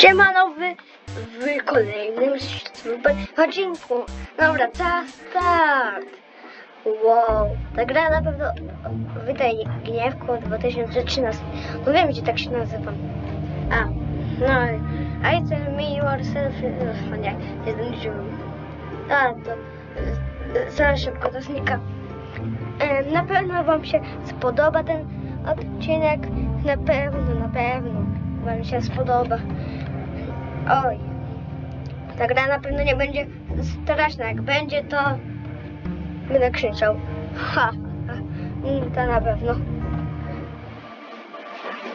Siemano wy w kolejnym odcinku. Dobra, czas start. Wow, ta gra na pewno Witaj Gniewku 2013. No wiem, gdzie tak się nazywam. A, no I tell me yourself. O nie, nie zdążyłem. A, to za szybko to znika. E, Na pewno Wam się spodoba ten odcinek. Na pewno, na pewno Wam się spodoba. Oj, ta gra na pewno nie będzie straszna. Jak będzie, to będę krzyczał. Ha, ha. Mm, to na pewno.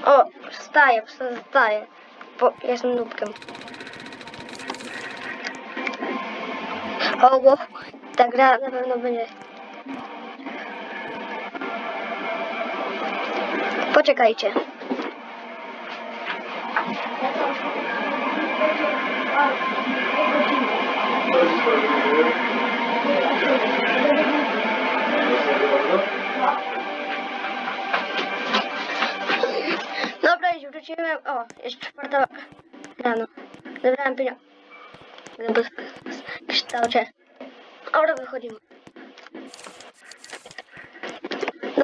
O, wstaję, wstaję. Bo jestem nubkiem. O, bo ta gra na pewno będzie. Poczekajcie. Dobra, już wróciłem. O, jest czwarta rano. Zebrałem pieniądze. W kształcie. Dobra, wychodzimy.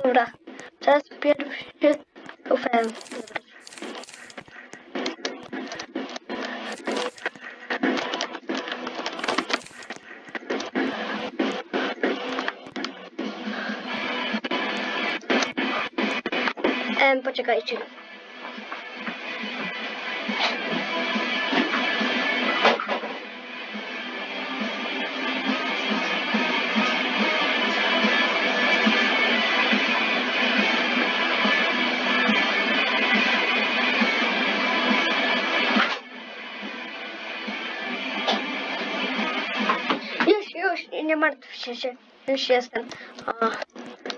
Dobra, czas pierwszy. Ufem. Dobra. Em, poczekajcie. Już, już, nie- martwcie się. Już jestem. O,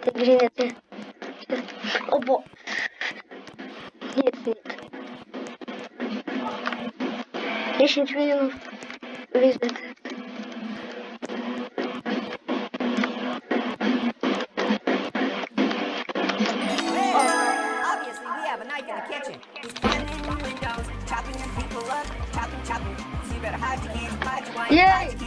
te gliny. О Обо. Нет, нет. Десять миллионов визит. Yay!